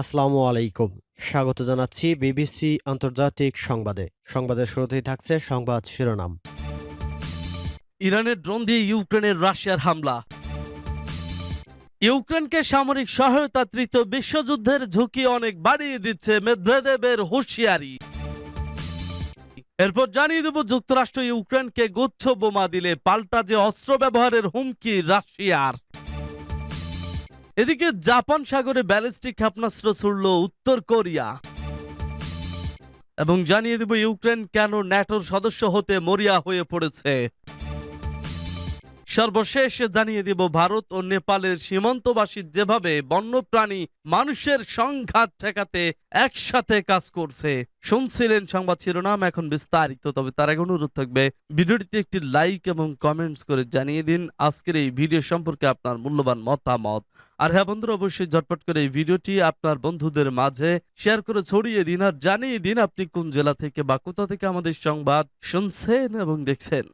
আসসালামু আলাইকুম। স্বাগত জানাচ্ছি বিবিসি আন্তর্জাতিক সংবাদে। সংবাদের শুরুতেই থাকছে সংবাদ শিরোনাম। ইরানের ড্রোন দিয়ে ইউক্রেনের রাশিয়ার হামলা। ইউক্রেনকে সামরিক সহায়তা তৃতীয় বিশ্বযুদ্ধের ঝুঁকি অনেক বাড়িয়ে দিচ্ছে মেদভেদেবের হুঁশিয়ারি। এরপর জানিয়ে দেব, যুক্তরাষ্ট্র ইউক্রেনকে গুচ্ছ বোমা দিলে পাল্টা যে অস্ত্র ব্যবহারের হুমকি রাশিয়ার। এদিকে জাপান সাগরে ব্যালিস্টিক ক্ষেপণাস্ত্র ছুড়ল উত্তর কোরিয়া। এবং জানিয়ে দেব ইউক্রেন কেন ন্যাটোর সদস্য হতে মরিয়া হয়ে পড়েছে। সর্বশেষ জানিয়ে দিব, ভারত ও নেপালের সীমান্তবাসী যেভাবে বন্যপ্রাণী মানুষের সংঘাত ঠেকাতে একসাথে কাজ করছে। শুনছিলেন সংবাদ শিরোনাম, এখন বিস্তারিত, তবে তার আগে অনুরোধ থাকবে, ভিডিওটিতে একটি লাইক এবং কমেন্টস করে জানিয়ে দিন, আজকের এই ভিডিও সম্পর্কে আপনার মূল্যবান মতামত। আর হ্যাঁ বন্ধুরা, অবশ্যই ঝটপট করে এই ভিডিওটি আপনার বন্ধুদের মাঝে শেয়ার করে ছড়িয়ে দিন, আর জানিয়ে দিন আপনি কোন জেলা থেকে বা কোথা থেকে আমাদের সংবাদ শুনছেন এবং দেখছেন।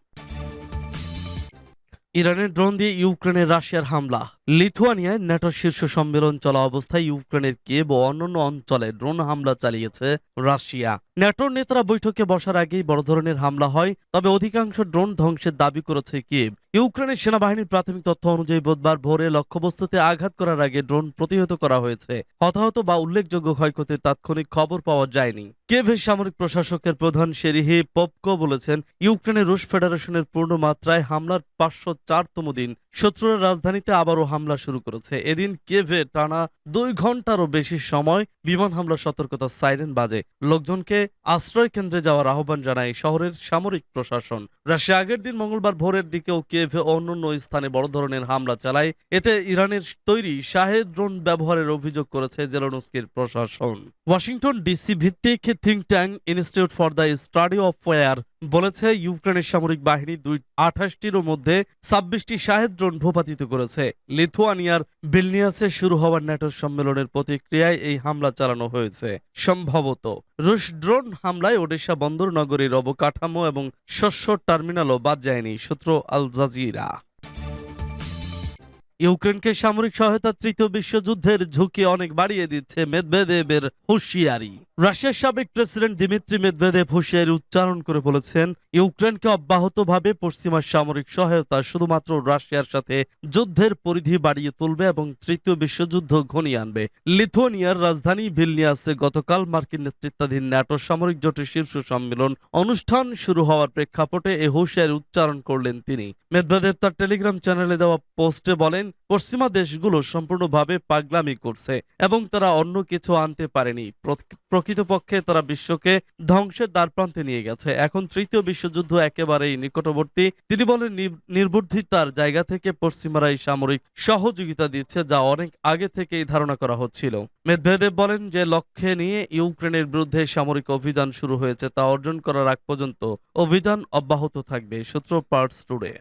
ইরানের ড্রোন দিয়ে ইউক্রেনের রাশিয়ার হামলা। লিথুয়ানিয়ায় ন্যাটো শীর্ষ সম্মেলন চলা অবস্থায় ইউক্রেনের কেব ও অন্যান্য অঞ্চলে ড্রোন হামলা চালিয়েছে রাশিয়া। ন্যাটোর নেতারা বৈঠকে বসার আগেই বড় ধরনের হামলা হয়, তবে অধিকাংশ ড্রোন ধ্বংসের দাবি করেছে কিয়েভ। ইউক্রেনের সেনাবাহিনীর প্রাথমিক তথ্য অনুযায়ী বুধবার ভোরে লক্ষ্যবস্তুতে আঘাত করার আগে ড্রোন প্রতিহত করা হয়েছে। হতাহত বা উল্লেখযোগ্য ক্ষয়ক্ষতির তাৎক্ষণিক খবর পাওয়া যায়নি। কেভের সামরিক প্রশাসকের প্রধান শেরিহি পপকো বলেছেন, ইউক্রেনের রুশ ফেডারেশনের পূর্ণ মাত্রায় হামলার পাঁচশো চারতম দিন, শত্রুরা রাজধানীতে আবারও হামলা শুরু করেছে। এদিন কেভে টানা দুই ঘন্টারও বেশি সময় বিমান হামলার সতর্কতা সাইরেন বাজে। লোকজনকে আশ্রয় কেন্দ্রে যাওয়ার আহ্বান জানায় শহরের সামরিক প্রশাসন। রাশিয়া আগের দিন মঙ্গলবার ভোরের দিকেও কেভে অন্যান্য স্থানে বড় ধরনের হামলা চালায়। এতে ইরানের তৈরি শাহেদ ড্রোন ব্যবহারের অভিযোগ করেছে জেলোনস্কির প্রশাসন। ওয়াশিংটন ডিসি ভিত্তিক think tank institute for the study of war বলেছে, ইউক্রেনের সামরিক বাহিনী দুই আঠাশটির মধ্যে ছাব্বিশটি শাহেদ ড্রোন ভূপাতিত করেছে। লিথুয়ানিয়ার বিলনিয়াসে শুরু হওয়ার ন্যাটোর সম্মেলনের প্রতিক্রিয়ায় এই হামলা চালানো হয়েছে। সম্ভবত, রুশ ড্রোন হামলায় ওড়িশা বন্দর নগরীর অবকাঠামো এবং শস্য টার্মিনালও বাদ যায়নি, সূত্র আল জাজিরা। ইউক্রেনকে সামরিক সহায়তা তৃতীয় বিশ্বযুদ্ধের ঝুঁকি অনেক বাড়িয়ে দিচ্ছে মেদভেদেবের হুঁশিয়ারি। রাশিয়ার সাবেক প্রেসিডেন্ট দিমিত্রি মেদভেদেব হুঁশিয়ারি উচ্চারণ করে বলেছেন, ইউক্রেনকে অব্যাহতভাবে পশ্চিমা সামরিক সহায়তা শুধুমাত্র রাশিয়ার সাথে যুদ্ধের পরিধি বাড়িয়ে তুলবে এবং তৃতীয় বিশ্বযুদ্ধ ঘনিয়ে আনবে। লিথুয়ানিয়ার রাজধানী ভিলনিয়াসে গতকাল মার্কিন নেতৃত্বাধীন ন্যাটো সামরিক জোটের শীর্ষ সম্মেলন অনুষ্ঠান শুরু হওয়ার প্রেক্ষাপটে এ হুঁশিয়ারি উচ্চারণ করলেন তিনি। মেদভেদেব তার টেলিগ্রাম চ্যানেলে দেওয়া পোস্টে বলেন পশ্চিমা দেশগুলো সম্পূর্ণভাবে পাগলামি করছে এবং তারা অন্য কিছু আনতে পারেনি। প্রকৃতপক্ষে তারা বিশ্বকে ধ্বংসের দ্বারপ্রান্তে নিয়ে গেছে। এখন তৃতীয় বিশ্বযুদ্ধ একেবারেই নিকটবর্তী। তিনি বলেন নির্বুদ্ধিতার জায়গা থেকে পশ্চিমারা এই সামরিক সহযোগিতা দিচ্ছে, যা অনেক আগে থেকেই ধারণা করা হচ্ছিল। মেদভেদেব বলেন যে, লক্ষ্যে নিয়ে ইউক্রেনের বিরুদ্ধে সামরিক অভিযান শুরু হয়েছে, তা অর্জন করার আগ পর্যন্ত অভিযান অব্যাহত থাকবে। সূত্র পার্টস টুডে।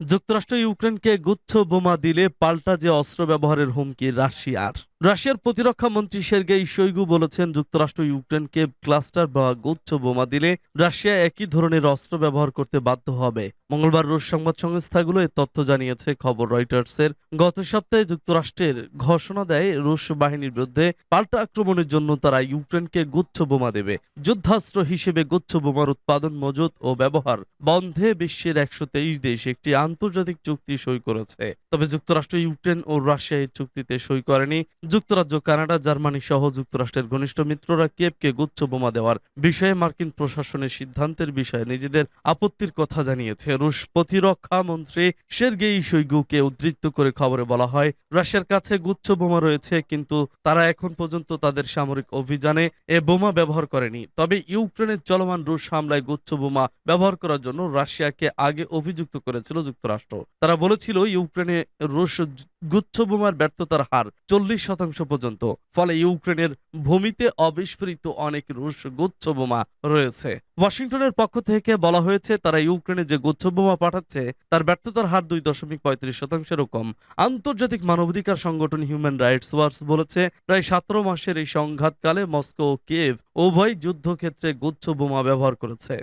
যুক্তরাষ্ট্র ইউক্রেনকে গুচ্ছ বোমা দিলে পাল্টা যে অস্ত্র ব্যবহারের হুমকি রাশিয়ার। রাশিয়ার প্রতিরক্ষা মন্ত্রী সের্গেই শৈগু বলেছেন, যুক্তরাষ্ট্র ইউক্রেনকে ক্লাস্টার বা গুচ্ছ বোমা দিলে রাশিয়া একই ধরনের অস্ত্র ব্যবহার করতে বাধ্য হবে। মঙ্গলবার রুশ সংবাদ সংস্থাগুলো এ তথ্য জানিয়েছে, খবর রয়টার্সের। গত সপ্তাহে যুক্তরাষ্ট্রের ঘোষণা দেয়, রুশ বাহিনীর বিরুদ্ধে পাল্টা আক্রমণের জন্য তারা ইউক্রেনকে গুচ্ছ বোমা দেবে। যুদ্ধাস্ত্র হিসেবে গুচ্ছ বোমার উৎপাদন, মজুত ও ব্যবহার বন্ধে বিশ্বের একশো তেইশ দেশ একটি আন্তর্জাতিক চুক্তি সই করেছে। তবে যুক্তরাষ্ট্র, ইউক্রেন ও রাশিয়া এই চুক্তিতে সই করেনি। যুক্তরাজ্য, কানাডা, জার্মানি সহ যুক্তরাষ্ট্রের ঘনিষ্ঠ মিত্ররা কেপকে গুচ্ছ বোমা দেওয়ার বিষয়ে মার্কিন প্রশাসনের সিদ্ধান্তের বিষয়ে নিজেদের আপত্তির কথা জানিয়েছে। রুশ প্রতিরক্ষা মন্ত্রী সের্গেই শৈগুকে উদ্ধৃত করে খবরে বলা হয়, রাশিয়ার কাছে গুচ্ছ বোমা রয়েছে, কিন্তু তারা এখন পর্যন্ত তাদের সামরিক অভিযানে এ বোমা ব্যবহার করেনি। তবে ইউক্রেনের চলমান রুশ হামলায় গুচ্ছ বোমা ব্যবহার করার জন্য রাশিয়াকে আগে অভিযুক্ত করেছিল যুক্তরাষ্ট্র। তারা বলেছিল, ইউক্রেনে রুশ গুচ্ছ বোমার ব্যর্থতার হার চল্লিশ শতাংশ পর্যন্ত। ফলে ইউক্রেনের ভূমিতে অবিস্ফোরিত অনেক রুশ গুচ্ছ বোমা রয়েছে। ওয়াশিংটনের পক্ষ থেকে বলা হয়েছে, তারা ইউক্রেনে যে গুচ্ছ বোমা পাঠাচ্ছে, তার ব্যর্থতার হার দুই দশমিক পঁয়ত্রিশ শতাংশেরও কম। আন্তর্জাতিক মানবাধিকার সংগঠন হিউম্যান রাইটস ওয়াচ বলেছে, প্রায় সতেরো মাসের এই সংঘাতকালে মস্কো ও কিয়েভ উভয় যুদ্ধক্ষেত্রে গুচ্ছ বোমা ব্যবহার করেছে।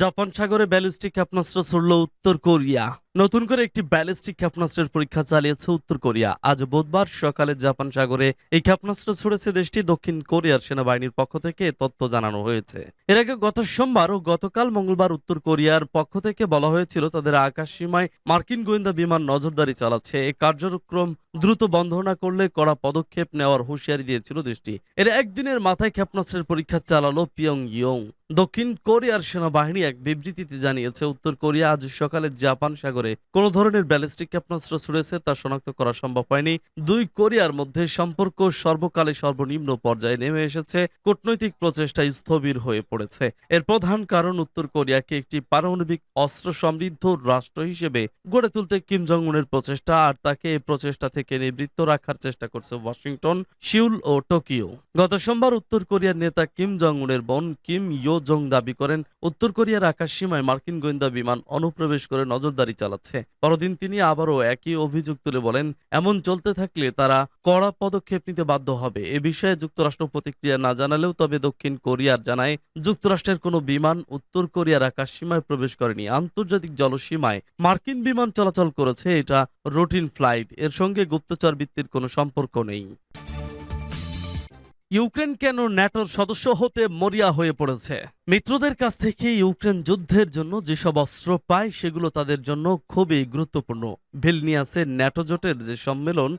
জাপান সাগরে ব্যালিস্টিক ক্ষেপণাস্ত্র ছুড়ল উত্তর কোরিয়া। নতুন করে একটি ব্যালিস্টিক ক্ষেপণাস্ত্রের পরীক্ষা চালিয়েছে উত্তর কোরিয়া। আজ বুধবার সকালে জাপান সাগরে এই ক্ষেপণাস্ত্র ছুড়েছে দেশটি। দক্ষিণ কোরিয়ার সেনাবাহিনীর পক্ষ থেকে তথ্য জানানো হয়েছে। এর আগে গত সোমবার ও গতকাল মঙ্গলবার উত্তর কোরিয়ার পক্ষ থেকে বলা হয়েছিল, তাদের আকাশ সীমায় মার্কিন গোয়েন্দা বিমান নজরদারি চালাচ্ছে। এই কার্যক্রম দ্রুত বন্ধ না করলে কড়া পদক্ষেপ নেওয়ার হুঁশিয়ারি দিয়েছিল দেশটি। এর একদিনের মাথায় ক্ষেপণাস্ত্রের পরীক্ষা চালালো পিয়ং ইয়ং দক্ষিণ কোরিয়ার সেনাবাহিনী এক বিবৃতিতে জানিয়েছে, উত্তর কোরিয়া আজ সকালে জাপান সাগরে কোন ধরনের ব্যালিস্টিক ক্ষেপণাস্ত্র ছুড়েছে তা শনাক্ত করা সম্ভব হয়নি। দুই কোরিয়ার মধ্যে সম্পর্ক সর্বকালে সর্বনিম্ন পর্যায়ে নেমে এসেছে, কূটনৈতিক প্রচেষ্টা স্থবির হয়ে পড়েছে। এর প্রধান কারণ উত্তর কোরিয়াকে একটি পারমাণবিক অস্ত্র সমৃদ্ধ রাষ্ট্র হিসেবে গড়ে তুলতে কিম জং উনের প্রচেষ্টা আর তাকে এই প্রচেষ্টা থেকে নিবৃত্ত রাখার চেষ্টা করছে ওয়াশিংটন, সিউল ও টোকিও। গত সোমবার উত্তর কোরিয়ার নেতা কিম জং উনের বোন কিম ইয়ো জং দাবি করেন, উত্তর কোরিয়ার আকাশ সীমায় মার্কিন গোয়েন্দা বিমান অনুপ্রবেশ করে নজরদারি চালাচ্ছে। পরদিন তিনি আবারও একই অভিযোগ তুলে বলেন, এমন চলতে থাকলে তারা কড়া পদক্ষেপ নিতে বাধ্য হবে। এ বিষয়ে যুক্তরাষ্ট্র প্রতিক্রিয়া না জানালেও তবে দক্ষিণ কোরিয়ার জানায়, যুক্তরাষ্ট্রের কোনো বিমান উত্তর কোরিয়ার আকাশ সীমায় প্রবেশ করেনি। আন্তর্জাতিক জলসীমায় মার্কিন বিমান চলাচল করেছে, এটা রুটিন ফ্লাইট। এর সঙ্গে গুপ্তচর বৃত্তির কোনো সম্পর্ক নেই। ইউক্রেন কেন ন্যাটোর সদস্য হতে মরিয়া হয়ে পড়েছে? মিত্রদের কাছ থেকে ইউক্রেন যুদ্ধের জন্য যেসব অস্ত্র পায়, সেগুলো তাদের জন্য খুবই গুরুত্বপূর্ণ। ভিলনিয়াসের ন্যাটো জোটের যে সম্মেলন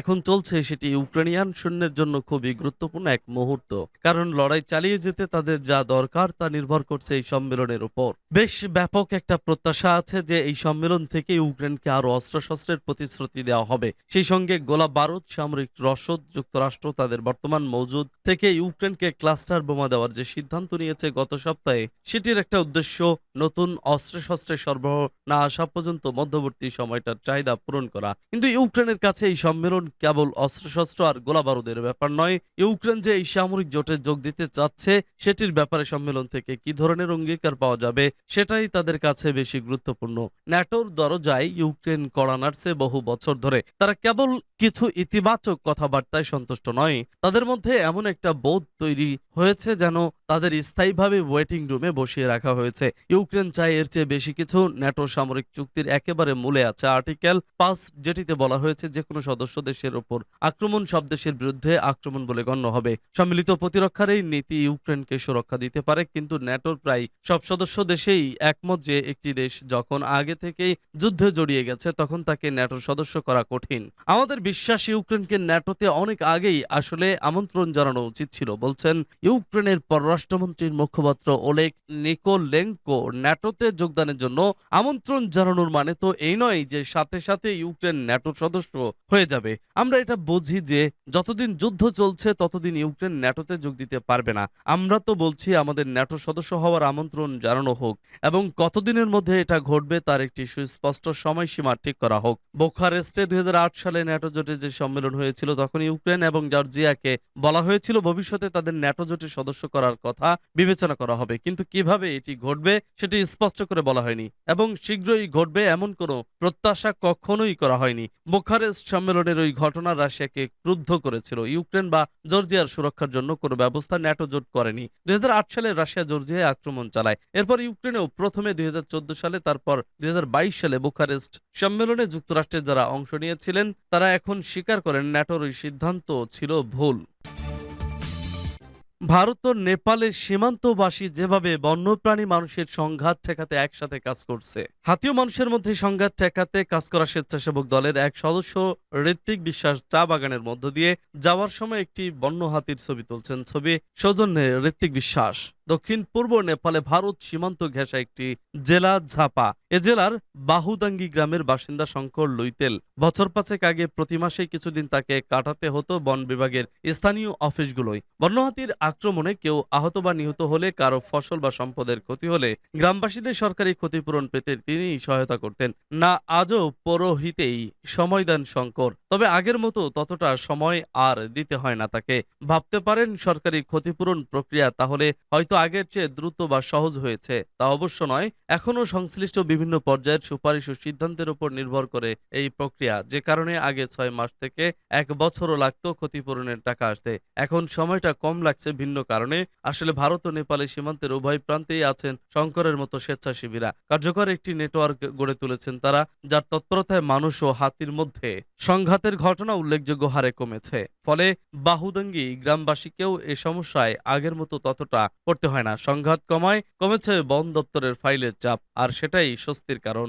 এখন চলছে, সেটি ইউক্রেনিয়ান সৈন্যের জন্য খুবই গুরুত্বপূর্ণ এক মুহূর্ত। কারণ লড়াই চালিয়ে যেতে তাদের যা দরকার, তা নির্ভর করছে এই সম্মেলনের উপর। বেশ ব্যাপক একটা প্রত্যাশা আছে যে এই সম্মেলন থেকে ইউক্রেনকে আরও অস্ত্রশস্ত্রের প্রতিশ্রুতি দেওয়া হবে। সেই সঙ্গে গোলা বারুদ, সামরিক রসদ, যুক্তরাষ্ট্র, তাদের বর্তমান মজুদ থেকে ইউক্রেনকে ক্লাস্টার বোমা দেওয়ার যে সিদ্ধান্ত নিয়েছে, গত সপ্তাহে সেটির একটা উদ্দেশ্য, নতুন অস্ত্রশস্ত্রের সরবরাহ না আসা পর্যন্ত মধ্যবর্তী সময়টার চাহিদা পূরণ করা। কিন্তু ইউক্রেনের কাছে এই সম্মেলন কেবল অস্ত্রশস্ত্র আর গোলা বারুদের ব্যাপার নয়। ইউক্রেন যে এই সামরিক জোটে যোগ দিতে চাচ্ছে, সেটির ব্যাপারে সম্মেলন থেকে কি ধরনের অঙ্গীকার পাওয়া যাবে, সেটাই তাদের কাছে বেশি গুরুত্বপূর্ণ। ন্যাটোর দরজায় ইউক্রেন কড়া নাড়ছে বহু বছর ধরে। তারা কেবল কিছু ইতিবাচক কথাবার্তায় সন্তুষ্ট নয়। তাদের মধ্যে এমন একটা বোধ তৈরি হয়েছে যেন তাদের স্থায়ীভাবে ওয়েটিং রুমে বসিয়ে রাখা হয়েছে। ইউক্রেন চায় এর চেয়ে বেশি কিছু। ন্যাটো সামরিক চুক্তির একেবারে মূলে আছে আর্টিকেল পাঁচ, যেটিতে বলা হয়েছে যে কোনো সদস্য দেশের ওপর আক্রমণ সব দেশের বিরুদ্ধে আক্রমণ বলে গণ্য হবে। সম্মিলিত প্রতিরক্ষার এই নীতি ইউক্রেনকে সুরক্ষা দিতে পারে, কিন্তু ন্যাটোর প্রায় সব সদস্য দেশেই একমত যে একটি দেশ যখন আগে থেকেই যুদ্ধে জড়িয়ে গেছে, তখন তাকে ন্যাটোর সদস্য করা কঠিন। আমাদের বিশ্বাস, ইউক্রেনকে ন্যাটোতে অনেক আগেই আসলে আমন্ত্রণ জানানো উচিত ছিল, বলছেন ইউক্রেনের পররাষ্ট্রমন্ত্রীর মুখপাত্র ওলেক নিকোলেঙ্কো ন্যাটোতে যোগদানের জন্য আমন্ত্রণ জানানোর মানে তো এই নয় যে সাথে সাথে ইউক্রেন ন্যাটোর সদস্য হয়ে যাবে। আমরা এটা বুঝি যে যতদিন যুদ্ধ চলছে, ততদিন ইউক্রেন ন্যাটোতে যোগ দিতে পারবে না। আমরা তো বলছি আমাদের ন্যাটো সদস্য হওয়ার আমন্ত্রণ জানানো হোক এবং কতদিনের মধ্যে এটা ঘটবে তার একটি সুস্পষ্ট সময়সীমা ঠিক করা হোক। বোখারেস্টে দুই আট সালে ন্যাটো জোটের যে সম্মেলন হয়েছিল, তখন ইউক্রেন এবং জর্জিয়াকে বলা হয়েছিল ভবিষ্যতে তাদের ন্যাটো জোটের সদস্য করার কথা। বিবেচনা করা হবে। কিন্তু কীভাবে এটি ঘটবে সেটি স্পষ্ট করে বলা হয়নি এবং শীঘ্রই ঘটবে এমন কোনো প্রত্যাশা কখনোই করা হয়নি। বোখারেস্ট সম্মেলনের ওই ঘটনা রাশিয়াকে ক্রুদ্ধ করেছিল। ইউক্রেন বা জর্জিয়ার সুরক্ষার জন্য কোনো ব্যবস্থা ন্যাটো জোট করেনি। দুই হাজার আট সালে রাশিয়া জর্জিয়ায় আক্রমণ চালায়। এরপর ইউক্রেনেও প্রথমে দুই হাজার চোদ্দ সালে, তারপর দুই হাজার বাইশ সালে বুখারেস্ট সম্মেলনে যুক্তরাষ্ট্রের যারা অংশ নিয়েছিলেন, তারা এখন স্বীকার করেন ন্যাটোর ওই সিদ্ধান্ত ছিল ভুল। ভারত ও নেপালের সীমান্তবাসী যেভাবে বন্যপ্রাণী মানুষের সংঘাত ঠেকাতে একসাথে কাজ করছে, হাতিও মানুষের মধ্যে সংঘাত ঠেকাতে কাজ করা স্বেচ্ছাসেবক দলের এক সদস্য ঋত্বিক বিশ্বাস চা বাগানের মধ্য দিয়ে যাওয়ার সময় একটি বন্য হাতির ছবি তুলছেন ছবি সৌজন্যে ঋত্বিক বিশ্বাস। দক্ষিণ পূর্ব নেপালে ভারত সীমান্ত ঘেঁষা একটি জেলা ঝাপা। এ জেলার বাহুদাঙ্গি গ্রামের বাসিন্দা শঙ্কর লুইতেল বছর পাঁচেক আগে প্রতি মাসে কিছুদিন তাকে কাটাতে হতো বন বিভাগের স্থানীয় অফিসগুলোই বন্যহাতির আক্রমণে কেউ আহত বা নিহত হলে কারও ফসল বা সম্পদের ক্ষতি হলে গ্রামবাসীদের সরকারি ক্ষতিপূরণ পেতে তিনি সহায়তা করতেন। না আজও পরহিতেই সময় দেন শঙ্কর, তবে আগের মতো ততটা সময় আর দিতে হয় না তাকে। ভাবতে পারেন সরকারি ক্ষতিপূরণ প্রক্রিয়া তাহলে হয়তো আগের চেয়ে দ্রুত বা সহজ হয়েছে। তা অবশ্য নয়, এখনও সংশ্লিষ্ট বিভিন্ন পর্যায়ের সুপারিশ ও সিদ্ধান্তের উপর নির্ভর করে এই প্রক্রিয়া, যে কারণে আগে ছয় মাস থেকে এক বছরও লাগতো ক্ষতিপূরণের টাকা আসতে। এখন সময়টা কম লাগছে ভিন্ন কারণে। আসলে ভারত ও নেপালের সীমান্তের উভয় প্রান্তেই আছেন শঙ্করের মতো স্বেচ্ছাসেবীরা। কার্যকর একটি নেটওয়ার্ক গড়ে তুলেছেন তারা, যার তৎপরতায় মানুষ ও হাতির মধ্যে সংঘাতের ঘটনা উল্লেখযোগ্য হারে কমেছে। ফলে বাহুদঙ্গি গ্রামবাসীকেও এ সমস্যায় আগের মতো ততটা পড়তে হয় না। সংঘাত কমায় কমেছে বন দপ্তরের ফাইলের চাপ আর সেটাই স্বস্তির কারণ।